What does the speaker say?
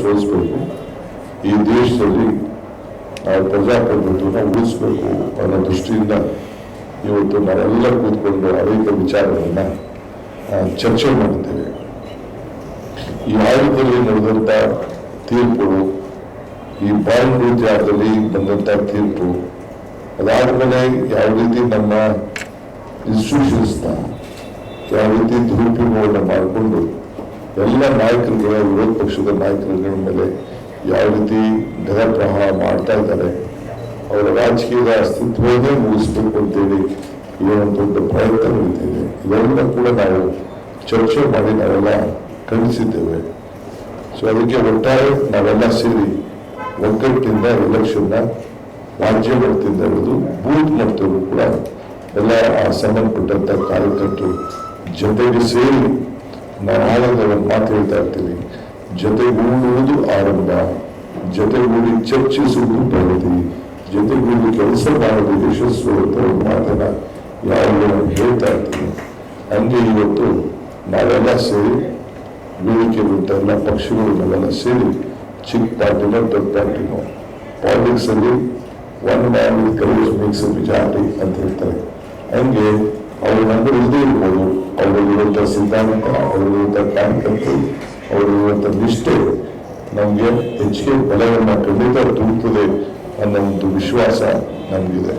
ಸೋಲಿಸ್ಬೇಕು. ಈ ದೇಶದಲ್ಲಿ ನಾವು ಪ್ರಜಾಪ್ರಭುತ್ವನ ಉಳಿಸ್ಬೇಕು ಅನ್ನೋ ದೃಷ್ಟಿಯಿಂದ ಇವತ್ತು ನಾವೆಲ್ಲ ಕೂತ್ಕೊಂಡು ಅನೇಕ ವಿಚಾರಗಳನ್ನ ಚರ್ಚೆ ಮಾಡಿದ್ದೇವೆ ಈ ಆಯೋಗದಲ್ಲಿ ನಡೆದಂಥ ತೀರ್ಪು, ಈ ಬಾಂಡ್ ವಿಚಾರದಲ್ಲಿ ಬಂದಂಥ ತೀರ್ಪು ಅದಾದ್ಮೇಲೆ ಯಾವ ರೀತಿ ನಮ್ಮ ಇನ್ಸ್ಟಿಟ್ಯೂಷನ್ಸ್ನ ಯಾವ ರೀತಿ ದುರುಪಯೋಗವನ್ನು ಮಾಡಿಕೊಂಡು ಎಲ್ಲ ನಾಯಕರುಗಳ, ವಿರೋಧ ಪಕ್ಷದ ನಾಯಕರುಗಳ ಮೇಲೆ ಯಾವ ರೀತಿ ಪ್ರಹಾರ ಮಾಡ್ತಾ ಇದ್ದಾರೆ, ಅವರ ರಾಜಕೀಯದ ಅಸ್ತಿತ್ವವನ್ನೇ ಮುಗಿಸ್ಬೇಕು ಅಂತೇಳಿ ಒಂದು ದೊಡ್ಡ ಪ್ರಯತ್ನ ನಡೀತಿದೆ. ಇದೆಲ್ಲ ಕೂಡ ನಾವು ಚರ್ಚೆ ಮಾಡಿ ನಾವೆಲ್ಲ ಖಂಡಿಸಿದ್ದೇವೆ. ಸೊ ಅದಕ್ಕೆ ಒಟ್ಟಾರೆ ನಾವೆಲ್ಲ ಸೇರಿ ಒಗ್ಗಟ್ಟಿಂದ ಎಲೆಕ್ಷನ್ನ ರಾಜ್ಯ ಮಟ್ಟದಿಂದ ಹಿಡಿದು ಬೂತ್ ಮಟ್ಟದಲ್ಲೂ ಕೂಡ ಎಲ್ಲ, ಆ, ಸಂಬಂಧಪಟ್ಟಂತ ಕಾರ್ಯಕರ್ತರು ಜೊತೆಗೆ ಸೇರಿ ಆನಂದ ಒಂದು ಮಾತು ಹೇಳ್ತಾ ಇರ್ತೀವಿ. ಜೊತೆಗೂಡುವುದು ಆರಂಭ. ಜೊತೆಗೂಡಿ ಚರ್ಚಿಸುವುದು ಪ್ರಗತಿ. ಜೊತೆಗೂಡಿ ಕೆಲಸ ಮಾಡೋದು ಯಶಸ್ಸು ಅಂತ ಒಂದು ಮಾತನ್ನ ಯಾವಾಗಲೂ ನಾನು ಹೇಳ್ತಾ ಇರ್ತೀನಿ ಹಂಗೆ ಇವತ್ತು ನಾವೆಲ್ಲ ಸೇರಿ ಬೇಡಿಕೆ ಎಲ್ಲ ಪಕ್ಷಗಳು ನಾವೆಲ್ಲ ಸೇರಿ ಚಿಕ್ಕ ಪಾರ್ಟಿನೋ ದೊಡ್ಡ ಪಾರ್ಟಿನೋ ಪಾಲಿಟಿಕ್ಸ್ ಅಲ್ಲಿ one man with courage makes ಅಂತ ಹೇಳ್ತಾರೆ. ಹಂಗೆ ಅವ್ರ ನಂಬರ್ ಇಲ್ಲದೇ ಇರ್ಬೋದು. ಅವರಲ್ಲಿರುವಂಥ ಸಿದ್ಧಾಂತ ಅವರಲ್ಲಿರುವಂಥ ಕಾರ್ಯಕರ್ತರು ಅವರಲ್ಲಿರುವಂಥ ನಿಷ್ಠೆ ನಮಗೆ ಹೆಚ್ಚಿಗೆ ಬಲವನ್ನು ಖಂಡಿತ ತುಂಬುತ್ತದೆ ಅನ್ನೋ ಒಂದು ವಿಶ್ವಾಸ ನಮಗಿದೆ.